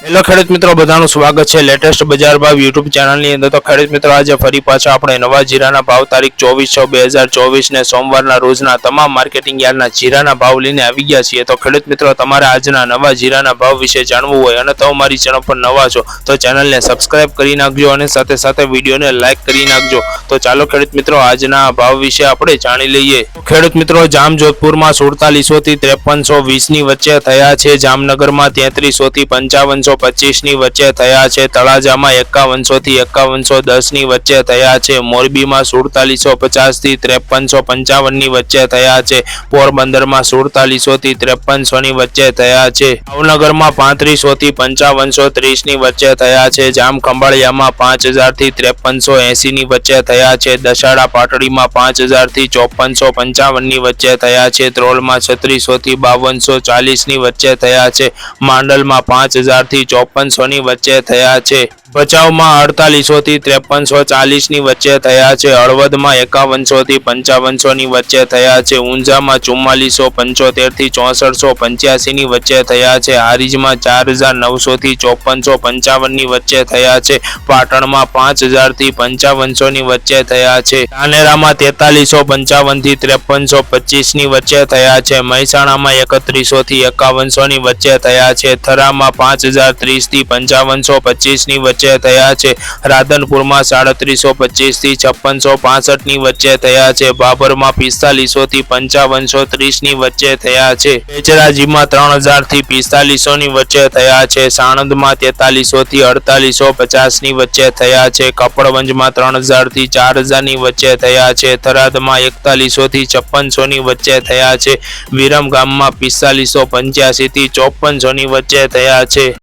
Hello ખેડૂત મિત્રો, બધાનું સ્વાગત છે લેટેસ્ટ બજાર ભાવ યુટ્યુબ ચેનલની અંદર. તો ખેડૂત મિત્રો, આજે ફરી પાછા આપણે નવા જીરાના ભાવ તારીખ ચોવીસ છ બે હજાર ચોવીસને સોમવારના રોજના તમામ માર્કેટિંગ યાર્ડના જીરાના ભાવ લઈને આવી ગયા છીએ. તો ખેડૂત મિત્રો, તમારે આજના નવા જીરાના ભાવ વિશે જાણવું હોય અને તમે મારી ચેનલ પર નવા છો, તો ચેનલને સબસ્ક્રાઇબ કરી નાખજો અને સાથે સાથે વિડીયોને લાઇક કરી નાખજો. તો ચાલો ખેડૂત મિત્રો, આજના ભાવ વિશે આપણે જાણી લઈએ. ખેડૂત મિત્રો જામ જોધપુરમાં સુડતાલીસોથી ત્રેપનસો વીસની વચ્ચે થયા છે. જામનગરમાં તેત્રીસોથી પંચાવનસો પચીસની વચ્ચે થયા છે. તળાજામાં એકાવનસો થી એકાવનસો દસની વચ્ચે થયા છે. મોરબીમાં સુડતાલીસો પચાસથી ત્રેપનસો પંચાવનની વચ્ચે થયા છે. પોરબંદરમાં સુડતાલીસો થી ત્રેપનસો ની વચ્ચે થયા છે. ભાવનગરમાં પાંત્રીસો થી પંચાવનસો ત્રીસની વચ્ચે થયા છે. જામ ખંભાળિયામાં પાંચ હજારથી ત્રેપનસો એસી ની વચ્ચે થયા છે. દશાડા પાટડીમાં પાંચ હજારથી ચોપનસો પંચાવનની વચ્ચે થયા છે. ત્રોલમાં છત્રીસો થી બાવનસો ચાલીસની વચ્ચે થયા છે. માંડલમાં પાંચ હજાર થી ચોપનસો ની વચ્ચે થયા છે. ભચાઉમાં અડતાલીસો થી ત્રેપનસો ચાલીસની વચ્ચે થયા છે. હળવદમાં એકાવનસો થી પંચાવનસો ની વચ્ચે થયા છે. ઊંઝામાં ચુમ્માલીસો પંચોતેરથી ચોસઠસો પંચ્યાસી ની વચ્ચે થયા છે. હારીજમાં ચાર હજાર નવસો થી ચોપનસો પંચાવનની વચ્ચે થયા છે. પાટણમાં પાંચ હજારથી પંચાવનસો ની વચ્ચે થયા છે. ધાનેરામાં તેતાલીસો પંચાવનથી ત્રેપનસો પચીસની વચ્ચે થયા છે. મહેસાણામાં એકત્રીસો થી એકાવનસો ની વચ્ચે થયા છે. થરામાં પાંચ હજાર ત્રીસથી પંચાવનસો પચીસની વચ્ચે થયા છે. રાધનપુરમાં સાડત્રીસો પચીસથી છપ્પનસો પાસઠની વચ્ચે થયા છે. બાબરમાં પિસ્તાલીસો થી પંચાવનસો ત્રીસની વચ્ચે થયા છે. બેચરાજીમાં ત્રણ હજારથી પિસ્તાલીસો ની વચ્ચે થયા છે. સાણંદમાં તેતાલીસો થી અડતાલીસો પચાસની વચ્ચે થયા છે. કપડવંજમાં ત્રણ હજારથી ચાર હજારની વચ્ચે થયા છે. થરાદમાં એકતાલીસો થી છપ્પનસો ની વચ્ચે થયા છે. વિરમગામમાં પિસ્તાલીસો ચોપનસો ની વચ્ચે થયા છે.